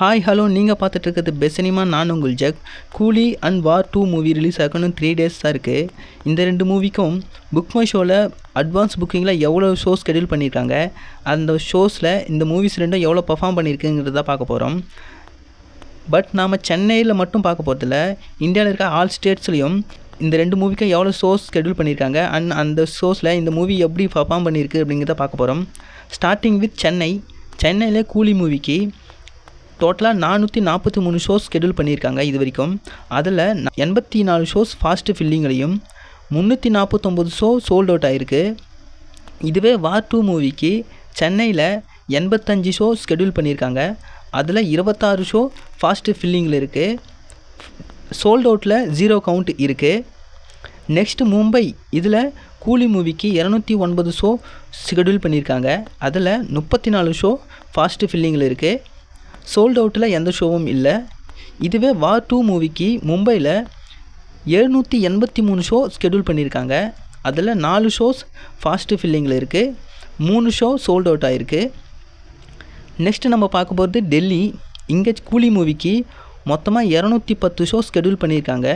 Hi hello நீங்கள் பார்த்துட்டு இருக்கிறது பெஸ்ட் சினிமா நான் உங்கள் Jack. Coolie and War two movie release ஆகணும். த்ரீ டேஸ் தான் இருக்குது இந்த ரெண்டு மூவிக்கும் புக் மை ஷோவில் அட்வான்ஸ் புக்கிங்கில் எவ்வளோ ஷோஸ் ஸ்கெடியூல் பண்ணியிருக்காங்க அந்த ஷோஸில் இந்த மூவிஸ் ரெண்டும் எவ்வளோ பர்ஃபார்ம் பண்ணியிருக்குங்கிறத பார்க்க போகிறோம் பட் நாம் சென்னையில் மட்டும் பார்க்க போகிறதில்ல இந்தியாவில் இருக்க ஆல் ஸ்டேட்ஸ்லேயும் இந்த ரெண்டு மூவிக்கும் எவ்வளோ ஷோஸ் ஸ்கெடியூல் பண்ணியிருக்காங்க அண்ட் அந்த ஷோஸில் இந்த மூவி எப்படி பர்ஃபார்ம் பண்ணியிருக்கு அப்படிங்கிறத பார்க்க போகிறோம் ஸ்டார்டிங் வித் சென்னை. சென்னையில் கூலி மூவிக்கு டோட்டலாக நானூற்றி நாற்பத்தி மூணு ஷோஸ் ஸ்கெடியூல் பண்ணியிருக்காங்க இது வரைக்கும். அதில் எண்பத்தி நாலு ஷோஸ் ஃபாஸ்ட்டு ஃபில்லிங்லேயும் முந்நூற்றி நாற்பத்தொம்போது ஷோ சோல்ட் அவுட் ஆகிருக்கு இதுவே வார் டூ மூவிக்கு சென்னையில் எண்பத்தஞ்சு ஷோ ஸ்கெடியூல் பண்ணியிருக்காங்க. அதில் இருபத்தாறு ஷோ ஃபாஸ்ட்டு ஃபில்லிங்கில் இருக்குது சோல்ட் அவுட்டில் ஜீரோ கவுண்ட் இருக்குது நெக்ஸ்ட்டு மும்பை இதில் கூலி மூவிக்கு இரநூத்தி ஒன்பது ஷோ ஷெடியூல் பண்ணியிருக்காங்க. அதில் முப்பத்தி நாலு ஷோ ஃபாஸ்ட்டு ஃபில்லிங்கில் இருக்குது சோல்ட் அவுட்டில் எந்த ஷோவும் இல்லை. இதுவே வார் டூ மூவிக்கு மும்பையில் எழுநூற்றி எண்பத்தி மூணு ஷோ ஸ்கெடியூல் பண்ணியிருக்காங்க அதில் நாலு ஷோஸ் ஃபாஸ்ட்டு ஃபில்லிங்கில் இருக்குது மூணு ஷோ சோல்ட் அவுட் ஆகிருக்கு நெக்ஸ்ட்டு நம்ம பார்க்க போகிறது டெல்லி. இங்கே கூலி மூவிக்கு மொத்தமாக இரநூத்தி பத்து ஷோ ஸ்கெடியூல் பண்ணியிருக்காங்க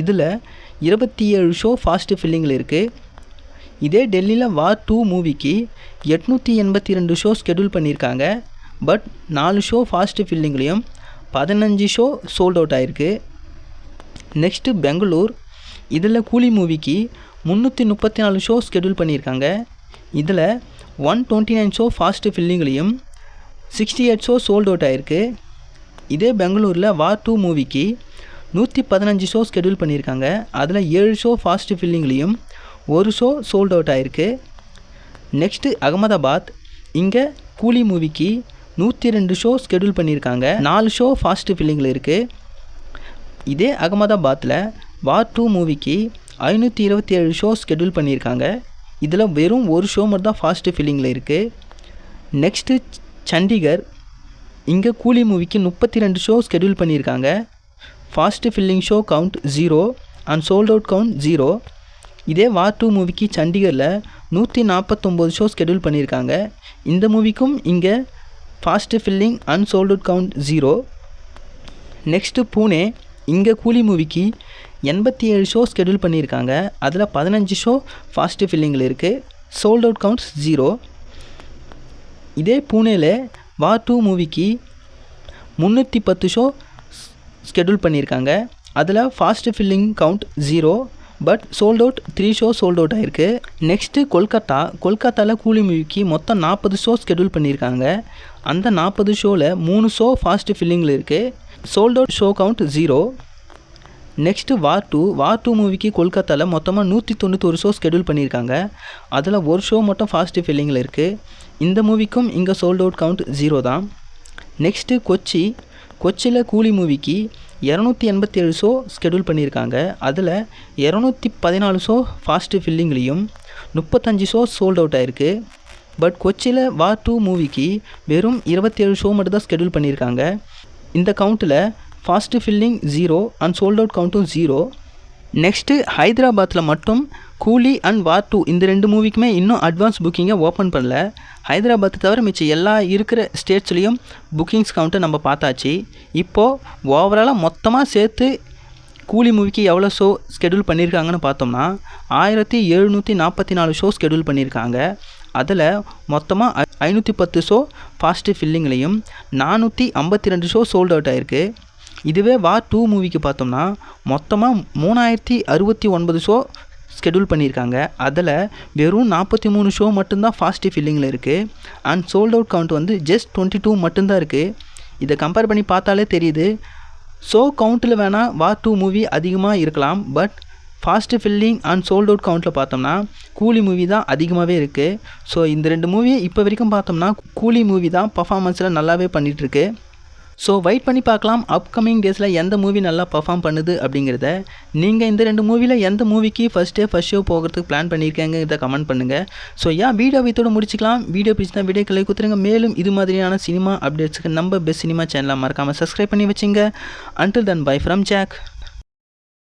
இதில் இருபத்தி ஏழு ஷோ ஃபாஸ்ட்டு ஃபில்லிங்கில் இருக்குது இதே டெல்லியில் வார் டூ மூவிக்கு எட்நூற்றி எண்பத்தி ரெண்டு ஷோ ஸ்கெடியூல் பண்ணியிருக்காங்க பட் நாலு ஷோ ஃபாஸ்ட்டு ஃபில்லிங்லேயும் பதினஞ்சு ஷோ சோல்ட் அவுட் ஆகிருக்கு நெக்ஸ்ட்டு பெங்களூர். இதில் கூலி மூவிக்கு முந்நூற்றி முப்பத்தி நாலு ஷோ ஸ்கெடியூல் பண்ணியிருக்காங்க. இதில் one twenty nine show fast ஃபில்லிங்லேயும் sixty eight show sold out ஆகிருக்கு இதே பெங்களூரில் வார் டூ மூவிக்கு நூற்றி பதினஞ்சு ஷோ ஸ்கெடியூல் பண்ணியிருக்காங்க. அதில் ஏழு ஷோ ஃபாஸ்ட்டு ஃபில்லிங்லேயும் ஒரு ஷோ சோல்ட் அவுட் ஆகிருக்கு நெக்ஸ்ட்டு அகமதாபாத். இங்கே கூலி மூவிக்கு நூற்றி ரெண்டு ஷோ ஸ்கெடியூல் பண்ணியிருக்காங்க. நாலு ஷோ ஃபாஸ்ட்டு ஃபில்லிங்கில் இருக்குது இதே அகமதாபாத்தில் வார் டூ மூவிக்கு ஐநூற்றி இருபத்தி ஏழு ஷோ ஸ்கெடியூல் பண்ணியிருக்காங்க. இதில் வெறும் ஒரு ஷோ மட்டும் தான் ஃபாஸ்ட்டு ஃபில்லிங்கில் இருக்குது நெக்ஸ்ட்டு சண்டிகர் இங்கே கூலி மூவிக்கு முப்பத்தி ரெண்டு ஷோ ஸ்கெடியூல் பண்ணியிருக்காங்க. Fast filling show count zero and sold out count zero இதே வார் டூ மூவிக்கு சண்டிகரில் நூற்றி நாற்பத்தொம்போது ஷோ ஸ்கெடியூல் பண்ணியிருக்காங்க. இந்த மூவிக்கும் இங்கே fast filling and out count zero next Pune இங்கே கூலி மூவிக்கு எண்பத்தி ஏழு ஷோ ஸ்கெடியூல் பண்ணியிருக்காங்க. அதில் பதினஞ்சு ஷோ ஃபாஸ்ட்டு ஃபில்லிங்கில் இருக்குது சோல்ட் அவுட் கவுண்ட்ஸ் ஜீரோ இதே பூனேல வார் டூ மூவிக்கு முந்நூற்றி பத்து ஷோ ஸ்கெடியூல் பண்ணியிருக்காங்க. அதில் fast filling count zero but sold out three show sold out ஆகிருக்கு நெக்ஸ்ட்டு கொல்கத்தா கொல்கத்தாவில் கூலி மூவிக்கு மொத்தம் நாற்பது ஷோ ஸ்கெடியூல் பண்ணியிருக்காங்க. அந்த நாற்பது ஷோவில் மூணு ஷோ ஃபாஸ்ட்டு ஃபில்லிங்கில் இருக்குது sold out show count zero next War two War two மூவிக்கு கொல்கத்தாவில் மொத்தமாக நூற்றி தொண்ணூத்தொரு ஷோ ஸ்கெடியூல் பண்ணியிருக்காங்க. அதில் ஒரு ஷோ மட்டும் ஃபாஸ்ட்டு ஃபில்லிங்கில் இருக்குது இந்த மூவிக்கும் இங்கே சோல்ட் அவுட் கவுண்ட் ஜீரோ தான். நெக்ஸ்ட்டு கொச்சி. கொச்சியில் கூலி மூவிக்கு இரநூத்தி எண்பத்தி ஏழு ஷோ ஸ்கெடியூல் பண்ணியிருக்காங்க. அதில் இரநூத்தி பதினாலு ஷோ ஃபாஸ்ட்டு ஃபில்லிங்லேயும் முப்பத்தஞ்சு ஷோ சோல்ட் அவுட் ஆகிருக்கு பட் கொச்சியில் வார் டூ மூவிக்கு வெறும் இருபத்தேழு ஷோ மட்டும் தான் ஸ்கெடியூல் பண்ணியிருக்காங்க. இந்த கவுண்ட்டில் fast filling zero and sold out கவுண்ட்டும் zero next ஹைதராபாத்தில் மட்டும் கூலி அண்ட் வார் டூ இந்த ரெண்டு மூவிக்குமே இன்னும் அட்வான்ஸ் புக்கிங்கை ஓப்பன் பண்ணல. ஹைதராபாத்தை தவிர மிச்சம் எல்லா இருக்கிற ஸ்டேட்ஸ்லேயும் புக்கிங்ஸ் கவுண்ட்டை நம்ம பார்த்தாச்சு. இப்போது ஓவராலாக மொத்தமாக சேர்த்து கூலி மூவிக்கு எவ்வளோ ஷோ ஸ்கெடியூல் பண்ணியிருக்காங்கன்னு பார்த்தோம்னா ஆயிரத்தி எழுநூற்றி நாற்பத்தி நாலு ஷோ ஸ்கெடியூல் பண்ணியிருக்காங்க. அதில் மொத்தமாக ஐநூற்றி பத்து ஷோ ஃபாஸ்ட்டு ஃபில்லிங்லேயும் நானூற்றி ஐம்பத்தி ரெண்டு ஷோ சோல்ட் அவுட் ஆகிருக்கு இதுவே வார் டூ மூவிக்கு பார்த்தோம்னா மொத்தமாக மூணாயிரத்தி அறுபத்தி ஒன்பது ஷோ ஸ்கெடியூல் பண்ணியிருக்காங்க. அதில் வெறும் நாற்பத்தி மூணு ஷோ மட்டும்தான் ஃபாஸ்ட்டு ஃபில்லிங்கில் இருக்குது அண்ட் சோல்ட் அவுட் கவுண்ட் வந்து ஜஸ்ட் டுவெண்ட்டி டூ மட்டும்தான் இருக்குது இதை கம்பேர் பண்ணி பார்த்தாலே தெரியுது. ஷோ கவுண்ட்டில் வேணால் வார் டூ மூவி அதிகமாக இருக்கலாம். But fast filling and sold out கவுண்ட்டில் பார்த்தோம்னா கூலி மூவி தான் அதிகமாகவே இருக்குது ஸோ இந்த ரெண்டு மூவி இப்போ வரைக்கும் பார்த்தோம்னா கூலி மூவி தான் பர்ஃபாமன்ஸில் நல்லாவே பண்ணிகிட்ருக்கு ஸோ வெயிட் பண்ணி பார்க்கலாம் அப்கமிங் டேஸில் எந்த மூவி நல்லா பர்ஃபார்ம் பண்ணுது அப்படிங்கிறத. நீங்கள் இந்த ரெண்டு மூவியில் எந்த மூவிக்கு ஃபஸ்ட் டே ஃபஸ்ட் ஷோ போகிறதுக்கு பிளான் பண்ணியிருக்கேங்கிறத கமெண்ட் பண்ணுங்கள் ஸோ ஏன் வீடியோ வித்தோடு முடிச்சிக்கலாம். வீடியோ பிடிச்சினா வீடியோ கிளை கொடுத்துருங்க. மேலும் இது மாதிரியான சினிமா அப்டேட்ஸுக்கு நம்ம பெஸ்ட் சினிமா சேனலாக மறக்காமல் சப்ஸ்கிரைப் பண்ணி வச்சுங்க. Until then bye from Jack